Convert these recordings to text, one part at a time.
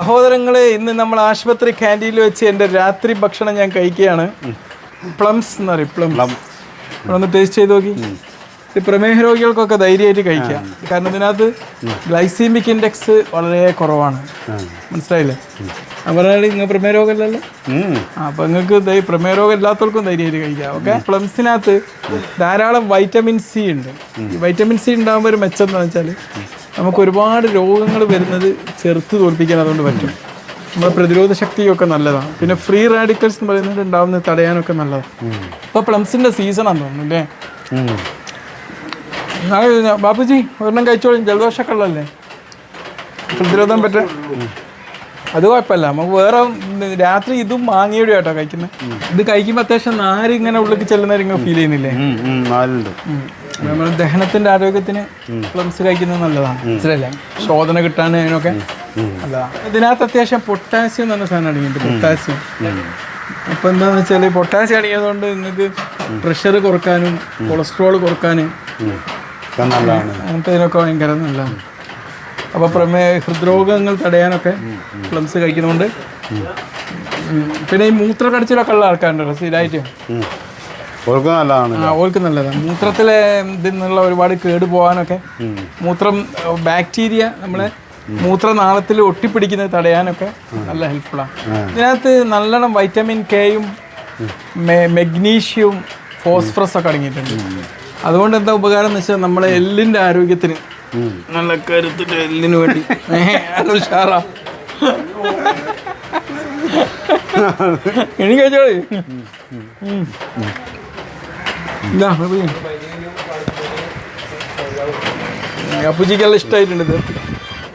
സഹോദരങ്ങളെ ഇന്ന് നമ്മൾ ആശുപത്രി ക്യാന്റീനിൽ വെച്ച് എന്റെ രാത്രി ഭക്ഷണം ഞാൻ കഴിക്കുകയാണ്. പ്ലംസ് എന്ന് പറയും പ്ലംസ്. ഒന്ന് ടേസ്റ്റ് ചെയ്ത് നോക്കി. ഇത് പ്രമേഹ രോഗികൾക്കൊക്കെ ധൈര്യമായിട്ട് കഴിക്കാം. കാരണം ഇതിനകത്ത് ഗ്ലൈസീമിക് ഇൻഡെക്സ് വളരെ കുറവാണ്. മനസ്സിലായില്ലേ? അവരാണ് ഇങ്ങനെ പ്രമേഹ രോഗമല്ലല്ലോ? ആ, അപ്പൊ നിങ്ങൾക്ക് പ്രമേഹ രോഗം ഇല്ലാത്തവർക്കും ധൈര്യമായിട്ട് കഴിക്കാം. ഓക്കെ? പ്ലംസിനകത്ത് ധാരാളം വൈറ്റമിൻ സി ഉണ്ട്. ഈ വൈറ്റമിൻ സി ഉണ്ടാകുമ്പോൾ ഒരു മെച്ചം എന്ന് വെച്ചാൽ നമുക്ക് ഒരുപാട് രോഗങ്ങൾ വരുന്നത് ചെറുത്ത് തോൽപ്പിക്കാൻ അതുകൊണ്ട് പറ്റും. നമ്മുടെ പ്രതിരോധ ശക്തിയൊക്കെ നല്ലതാണ്. പിന്നെ ഫ്രീ റാഡിക്കൽസ് എന്ന് പറയുന്നത് ഉണ്ടാവുന്നത് തടയാനൊക്കെ നല്ലതാണ്. ഇപ്പൊ പ്ലംസിന്റെ സീസണാന്ന് തോന്നുന്നു അല്ലേ? നാളെ ബാപ്പുജി ഒരെണ്ണം കഴിച്ചോളൂ. ജലദോഷമൊക്കെ ഉള്ളല്ലേ പ്രതിരോധം പറ്റും അത് കുഴപ്പമില്ല. നമുക്ക് വേറെ രാത്രി ഇതും മാങ്ങയുടെ കേട്ടോ കഴിക്കുന്നത് ഇത് കഴിക്കുമ്പോൾ അത്യാവശ്യം നാര് ഇങ്ങനെ ഉള്ളിലേക്ക് ചെല്ലുന്ന ഇങ്ങനെ ഫീൽ ചെയ്യുന്നില്ലേ? നാലുണ്ട് നമ്മുടെ ദഹനത്തിന്റെ ആരോഗ്യത്തിന് പ്ലംസ് കഴിക്കുന്നത് നല്ലതാണ്. മനസ്സിലല്ലേ ശോധന കിട്ടാൻ അതിനൊക്കെ നല്ലതാണ് ഇതിനകത്ത് അത്യാവശ്യം പൊട്ടാസ്യം എന്ന് പറഞ്ഞ സാധനം അടങ്ങിയിട്ടുണ്ട് പൊട്ടാസ്യം. അപ്പൊ എന്താന്ന് വെച്ചാൽ പൊട്ടാസ്യം അടങ്ങിയതുകൊണ്ട് നിങ്ങൾക്ക് പ്രഷർ കുറക്കാനും കൊളസ്ട്രോൾ കുറക്കാനും അങ്ങനത്തെ ഇതിനൊക്കെ ഭയങ്കര നല്ലതാണ്. അപ്പോൾ പ്രമേ ഹൃദ്രോഗങ്ങൾ തടയാനൊക്കെ പ്ലംസ് കഴിക്കുന്നുണ്ട്. പിന്നെ ഈ മൂത്ര കടിച്ചിലൊക്കെ ഉള്ള ആൾക്കാരുണ്ടല്ലോ സ്ഥിരമായിട്ട്. നല്ലതാണ്. ആ ഓൾക്ക് നല്ലതാണ്. മൂത്രത്തിലെ ഇതിൽ നിന്നുള്ള ഒരുപാട് കേട് പോകാനൊക്കെ മൂത്രം ബാക്ടീരിയ നമ്മളെ മൂത്രനാളത്തിൽ ഒട്ടിപ്പിടിക്കുന്നത് തടയാനൊക്കെ നല്ല ഹെൽപ്ഫുള്ളാണ് ഇതിനകത്ത് നല്ലോണം വൈറ്റമിൻ കെയും മെഗ്നീഷ്യവും ഫോസ്ഫറസ് ഒക്കെ അടങ്ങിയിട്ടുണ്ട്. അതുകൊണ്ട് എന്താ ഉപകാരം എന്ന് വെച്ചാൽ നമ്മളെ എല്ലിന്റെ ആരോഗ്യത്തിന് നല്ല കരുത്തിട്ട് എല്ലിന് വേണ്ടി. ഉഷാറാ. എനിക്ക്. അപ്പുജിക്കെല്ലാം ഇഷ്ടമായിട്ടുണ്ട് ഇത്.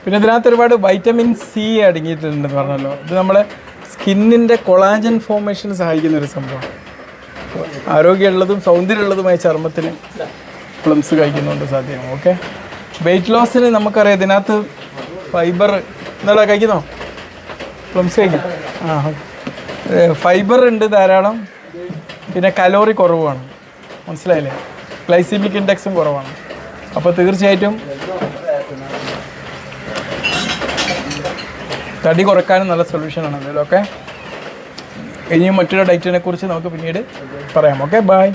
പിന്നെ ഇതിനകത്ത് ഒരുപാട് വൈറ്റമിൻ സി അടങ്ങിയിട്ടുണ്ടെന്ന് പറഞ്ഞല്ലോ. ഇത് നമ്മളെ സ്കിന്നിന്റെ കൊളാജൻ ഫോർമേഷൻ സഹായിക്കുന്ന ഒരു സംഭവം. ആരോഗ്യമുള്ളതും സൗന്ദര്യമുള്ളതുമായ ചർമ്മത്തിന് പ്ലംസ് കഴിക്കുന്നുണ്ട് സാധ്യമാണ്. ഓക്കെ വെയിറ്റ് ലോസിന് നമുക്കറിയാം ഇതിനകത്ത് ഫൈബർ എന്താ കഴിക്കുന്നോ? പ്ലംസ് കഴിക്കും. ആ ഫൈബർ ഉണ്ട് ധാരാളം പിന്നെ കലോറി കുറവാണ്. മനസ്സിലായില്ലേ? ഗ്ലൈസിമിക് ഇൻഡെക്സും കുറവാണ്. അപ്പോൾ തീർച്ചയായിട്ടും തടി കുറയ്ക്കാനും നല്ല സൊല്യൂഷനാണ് ഇതിലൊക്കെ ഇനിയും മറ്റൊരു ഡയറ്റിനെ കുറിച്ച് നമുക്ക് പിന്നീട് പറയാം. Okay bye